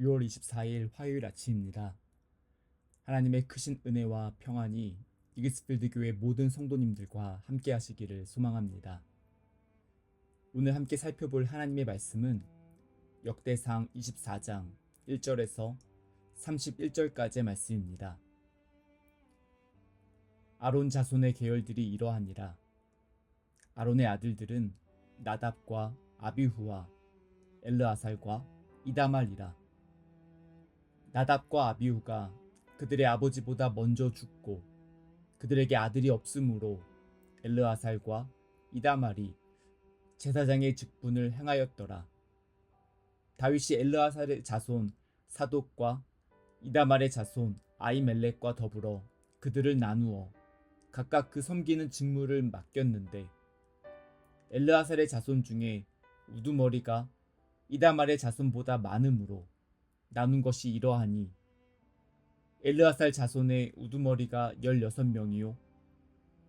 6월 24일 화요일 아침입니다. 하나님의 크신 은혜와 평안이 이그스필드 교회 모든 성도님들과 함께 하시기를 소망합니다. 오늘 함께 살펴볼 하나님의 말씀은 역대상 24장 1절에서 31절까지의 말씀입니다. 아론 자손의 계열들이 이러하니라. 아론의 아들들은 나답과 아비후와 엘르아살과 이다말이라. 나답과 아비후가 그들의 아버지보다 먼저 죽고 그들에게 아들이 없으므로 엘르아살과 이다말이 제사장의 직분을 행하였더라. 다윗이 엘르아살의 자손 사독과 이다말의 자손 아이멜렉과 더불어 그들을 나누어 각각 그 섬기는 직무를 맡겼는데 엘르아살의 자손 중에 우두머리가 이다말의 자손보다 많으므로 나눈 것이 이러하니. 엘르아살 자손의 우두머리가 16명이요.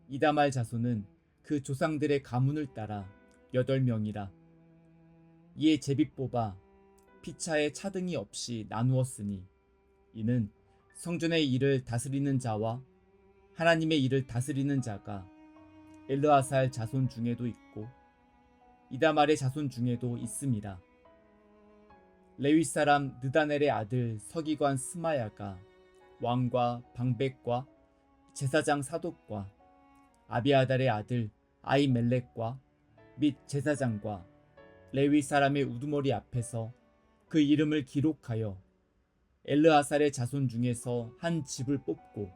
이다말 자손은 그 조상들의 가문을 따라 8명이라. 이에 제비 뽑아 피차에 차등이 없이 나누었으니 이는 성전의 일을 다스리는 자와 하나님의 일을 다스리는 자가 엘르아살 자손 중에도 있고 이다말의 자손 중에도 있습니다. 레위 사람 느다넬의 아들 서기관 스마야가 왕과 방백과 제사장 사독과 아비아달의 아들 아이멜렉과 및 제사장과 레위 사람의 우두머리 앞에서 그 이름을 기록하여 엘르아살의 자손 중에서 한 집을 뽑고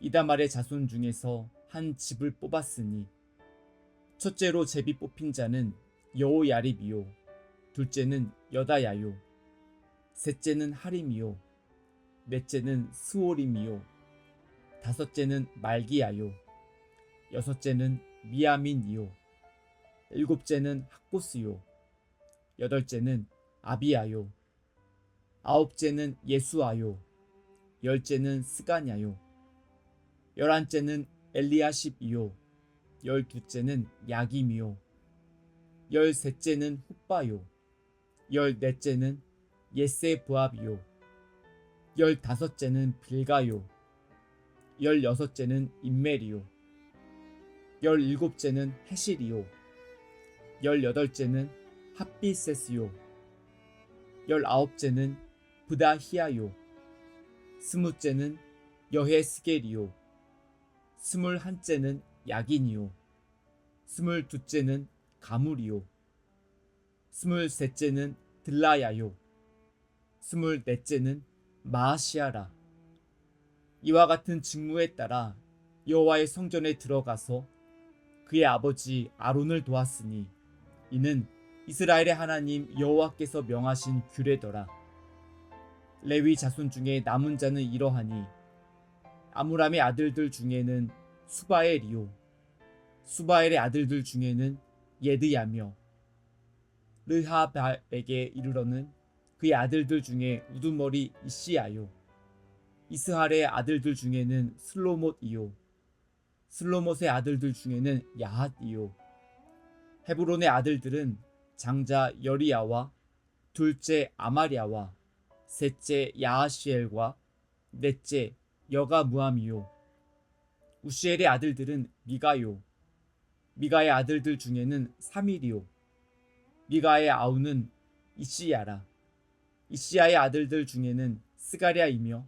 이다말의 자손 중에서 한 집을 뽑았으니 첫째로 제비 뽑힌 자는 여호야립이요 둘째는 여다야요. 셋째는 하림이요. 넷째는 스오림이요. 다섯째는 말기야요. 여섯째는 미야민이요. 일곱째는 학고스요. 여덟째는 아비야요. 아홉째는 예수아요. 열째는 스가냐요. 열한째는 엘리아십이요. 열두째는 야김이요. 열셋째는 훗바요 열넷째는 예세부압이요. 열다섯째는 빌가요. 열여섯째는 인멜이요. 열일곱째는 헤실이요. 열여덟째는 핫비세스요. 열아홉째는 부다히아요. 스무째는 여헤스겔이요. 스물한째는 야긴이요. 스물두째는 가물이요 스물셋째는 들라야요. 스물넷째는 마아시아라. 이와 같은 직무에 따라 여호와의 성전에 들어가서 그의 아버지 아론을 도왔으니 이는 이스라엘의 하나님 여호와께서 명하신 규례더라. 레위 자손 중에 남은 자는 이러하니 아므람의 아들들 중에는 수바엘이요. 수바엘의 아들들 중에는 예드야며 르하발에게 이르러는 그의 아들들 중에 우두머리 이시야요. 이스할의 아들들 중에는 슬로못이요. 슬로못의 아들들 중에는 야핫이요. 헤브론의 아들들은 장자 여리야와 둘째 아마리아와 셋째 야하시엘과 넷째 여가 무함이요. 우시엘의 아들들은 미가요. 미가의 아들들 중에는 사밀이요 미가의 아우는 이시야라. 이시야의 아들들 중에는 스가랴이며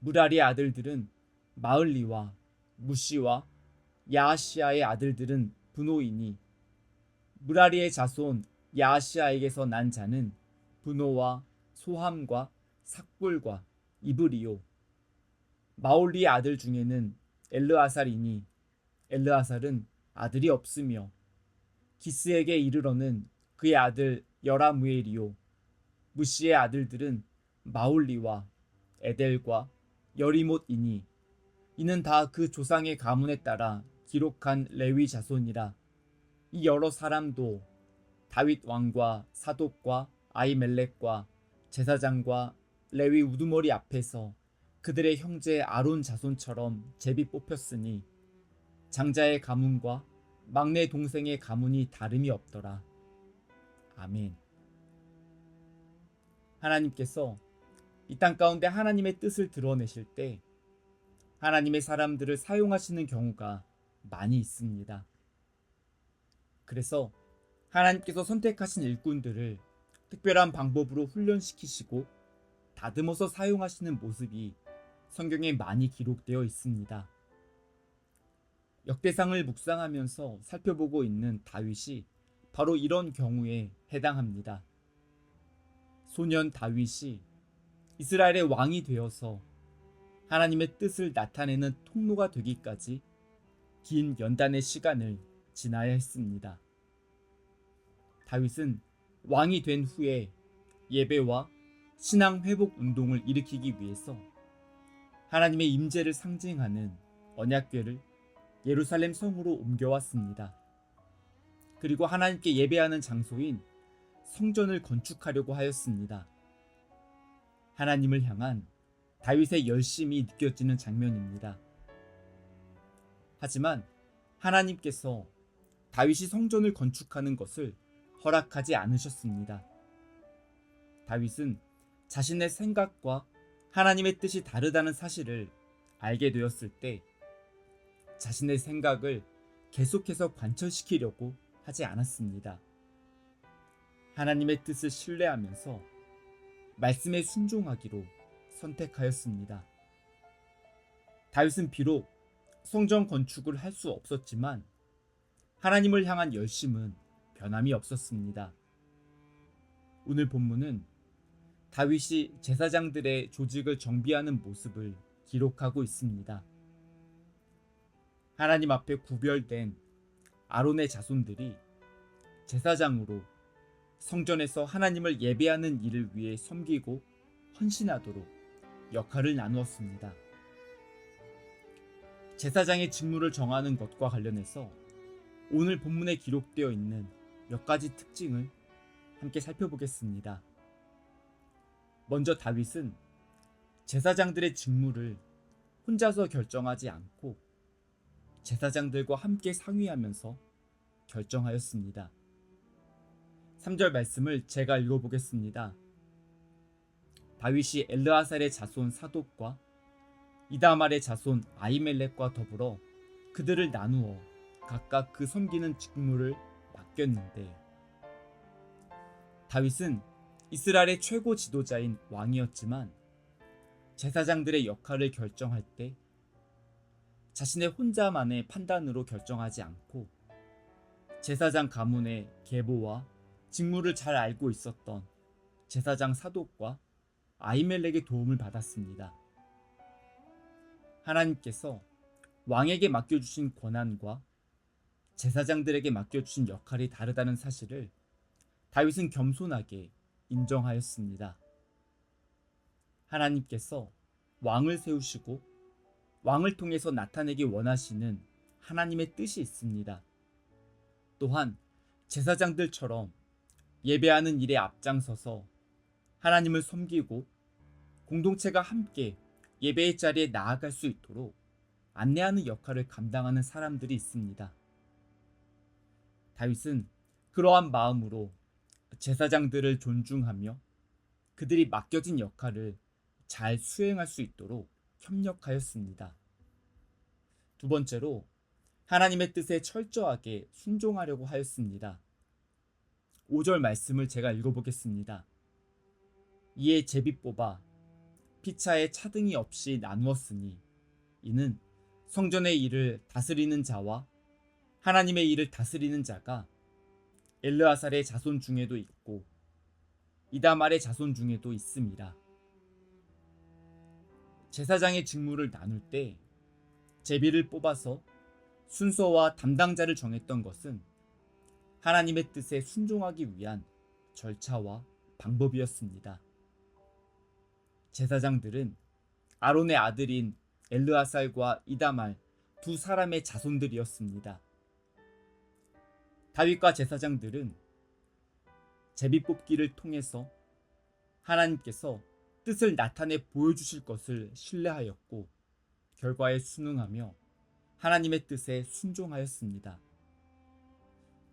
무라리의 아들들은 마을리와 무시와 야하시아의 아들들은 분노이니 무라리의 자손 야하시아에게서 난 자는 분노와 소함과 삭불과 이브리요. 마올리의 아들 중에는 엘르아살이니 엘르아살은 아들이 없으며 기스에게 이르러는 그의 아들 여라무엘이요. 무시의 아들들은 마올리와 에델과 여리못이니 이는 다 그 조상의 가문에 따라 기록한 레위 자손이라. 이 여러 사람도 다윗 왕과 사독과 아이멜렉과 제사장과 레위 우두머리 앞에서 그들의 형제 아론 자손처럼 제비 뽑혔으니 장자의 가문과 막내 동생의 가문이 다름이 없더라. 아멘. 하나님께서 이 땅 가운데 하나님의 뜻을 드러내실 때 하나님의 사람들을 사용하시는 경우가 많이 있습니다. 그래서 하나님께서 선택하신 일꾼들을 특별한 방법으로 훈련시키시고 다듬어서 사용하시는 모습이 성경에 많이 기록되어 있습니다. 역대상을 묵상하면서 살펴보고 있는 다윗이 바로 이런 경우에 해당합니다. 소년 다윗이 이스라엘의 왕이 되어서 하나님의 뜻을 나타내는 통로가 되기까지 긴 연단의 시간을 지나야 했습니다. 다윗은 왕이 된 후에 예배와 신앙 회복 운동을 일으키기 위해서 하나님의 임재를 상징하는 언약궤를 예루살렘 성으로 옮겨왔습니다. 그리고 하나님께 예배하는 장소인 성전을 건축하려고 하였습니다. 하나님을 향한 다윗의 열심이 느껴지는 장면입니다. 하지만 하나님께서 다윗이 성전을 건축하는 것을 허락하지 않으셨습니다. 다윗은 자신의 생각과 하나님의 뜻이 다르다는 사실을 알게 되었을 때 자신의 생각을 계속해서 관철시키려고 하지 않았습니다. 하나님의 뜻을 신뢰하면서 말씀에 순종하기로 선택하였습니다. 다윗은 비록 성전 건축을 할 수 없었지만 하나님을 향한 열심은 변함이 없었습니다. 오늘 본문은 다윗이 제사장들의 조직을 정비하는 모습을 기록하고 있습니다. 하나님 앞에 구별된 아론의 자손들이 제사장으로 성전에서 하나님을 예배하는 일을 위해 섬기고 헌신하도록 역할을 나누었습니다. 제사장의 직무를 정하는 것과 관련해서 오늘 본문에 기록되어 있는 몇 가지 특징을 함께 살펴보겠습니다. 먼저 다윗은 제사장들의 직무를 혼자서 결정하지 않고 제사장들과 함께 상의하면서 결정하였습니다. 3절 말씀을 제가 읽어보겠습니다. 다윗이 엘르아살의 자손 사독과 이다말의 자손 아이멜렉과 더불어 그들을 나누어 각각 그 섬기는 직무를 맡겼는데 다윗은 이스라엘의 최고 지도자인 왕이었지만 제사장들의 역할을 결정할 때 자신의 혼자만의 판단으로 결정하지 않고 제사장 가문의 계보와 직무를 잘 알고 있었던 제사장 사독과 아이멜렉의 도움을 받았습니다. 하나님께서 왕에게 맡겨주신 권한과 제사장들에게 맡겨주신 역할이 다르다는 사실을 다윗은 겸손하게 인정하였습니다. 하나님께서 왕을 세우시고 왕을 통해서 나타내기 원하시는 하나님의 뜻이 있습니다. 또한 제사장들처럼 예배하는 일에 앞장서서 하나님을 섬기고 공동체가 함께 예배의 자리에 나아갈 수 있도록 안내하는 역할을 감당하는 사람들이 있습니다. 다윗은 그러한 마음으로 제사장들을 존중하며 그들이 맡겨진 역할을 잘 수행할 수 있도록 협력하였습니다. 두 번째로 하나님의 뜻에 철저하게 순종하려고 하였습니다. 5절 말씀을 제가 읽어보겠습니다. 이에 제비 뽑아 피차에 차등이 없이 나누었으니 이는 성전의 일을 다스리는 자와 하나님의 일을 다스리는 자가 엘르아살의 자손 중에도 있고 이다말의 자손 중에도 있습니다. 제사장의 직무를 나눌 때 제비를 뽑아서 순서와 담당자를 정했던 것은 하나님의 뜻에 순종하기 위한 절차와 방법이었습니다. 제사장들은 아론의 아들인 엘르아살과 이다말 두 사람의 자손들이었습니다. 다윗과 제사장들은 제비 뽑기를 통해서 하나님께서 뜻을 나타내 보여주실 것을 신뢰하였고 결과에 순응하며 하나님의 뜻에 순종하였습니다.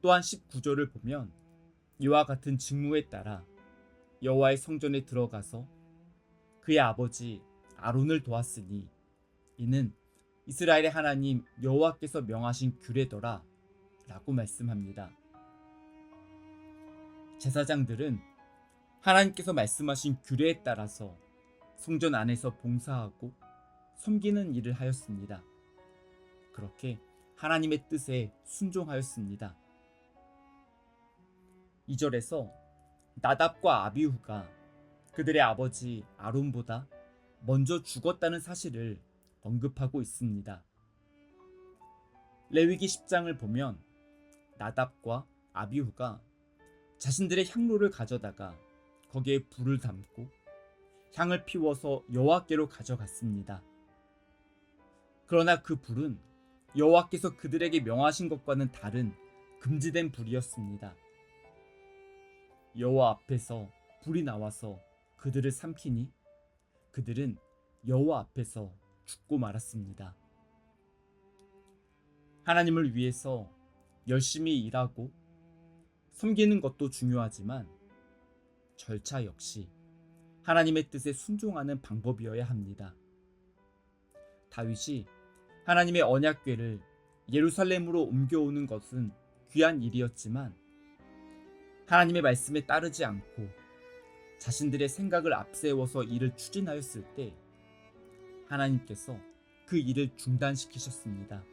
또한 19절을 보면 이와 같은 직무에 따라 여호와의 성전에 들어가서 그의 아버지 아론을 도왔으니 이는 이스라엘의 하나님 여호와께서 명하신 규례더라 라고 말씀합니다. 제사장들은 하나님께서 말씀하신 규례에 따라서 성전 안에서 봉사하고 섬기는 일을 하였습니다. 그렇게 하나님의 뜻에 순종하였습니다. 2절에서 나답과 아비후가 그들의 아버지 아론보다 먼저 죽었다는 사실을 언급하고 있습니다. 레위기 10장을 보면 나답과 아비후가 자신들의 향로를 가져다가 거기에 불을 담고 향을 피워서 여호와께로 가져갔습니다. 그러나 그 불은 여호와께서 그들에게 명하신 것과는 다른 금지된 불이었습니다. 여호와 앞에서 불이 나와서 그들을 삼키니 그들은 여호와 앞에서 죽고 말았습니다. 하나님을 위해서 열심히 일하고 섬기는 것도 중요하지만 절차 역시 하나님의 뜻에 순종하는 방법이어야 합니다. 다윗이 하나님의 언약궤를 예루살렘으로 옮겨오는 것은 귀한 일이었지만 하나님의 말씀에 따르지 않고 자신들의 생각을 앞세워서 일을 추진하였을 때 하나님께서 그 일을 중단시키셨습니다.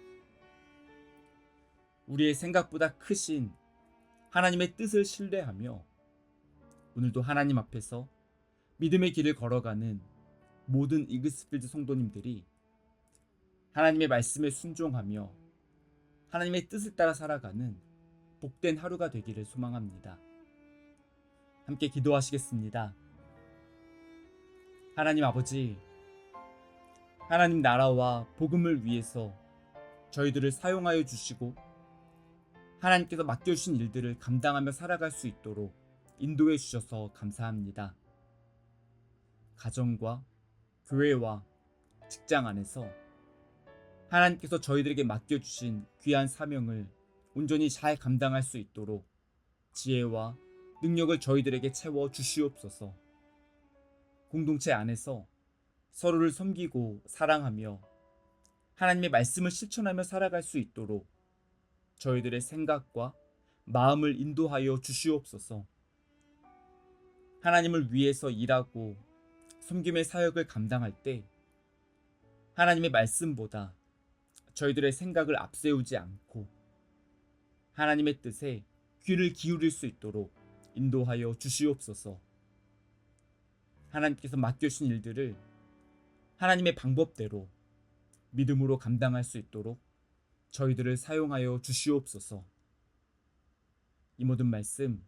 우리의 생각보다 크신 하나님의 뜻을 신뢰하며 오늘도 하나님 앞에서 믿음의 길을 걸어가는 모든 이그스필드 성도님들이 하나님의 말씀에 순종하며 하나님의 뜻을 따라 살아가는 복된 하루가 되기를 소망합니다. 함께 기도하시겠습니다. 하나님 아버지, 하나님 나라와 복음을 위해서 저희들을 사용하여 주시고 하나님께서 맡겨주신 일들을 감당하며 살아갈 수 있도록 인도해 주셔서 감사합니다. 가정과 교회와 직장 안에서 하나님께서 저희들에게 맡겨주신 귀한 사명을 온전히 잘 감당할 수 있도록 지혜와 능력을 저희들에게 채워 주시옵소서. 공동체 안에서 서로를 섬기고 사랑하며 하나님의 말씀을 실천하며 살아갈 수 있도록 저희들의 생각과 마음을 인도하여 주시옵소서. 하나님을 위해서 일하고 섬김의 사역을 감당할 때 하나님의 말씀보다 저희들의 생각을 앞세우지 않고 하나님의 뜻에 귀를 기울일 수 있도록 인도하여 주시옵소서. 하나님께서 맡겨주신 일들을 하나님의 방법대로 믿음으로 감당할 수 있도록 저희들을 사용하여 주시옵소서. 이 모든 말씀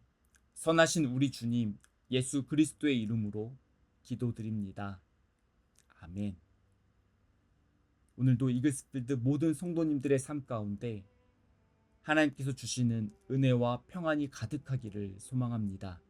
선하신 우리 주님 예수 그리스도의 이름으로 기도드립니다. 아멘. 오늘도 이글스필드 모든 성도님들의 삶 가운데 하나님께서 주시는 은혜와 평안이 가득하기를 소망합니다.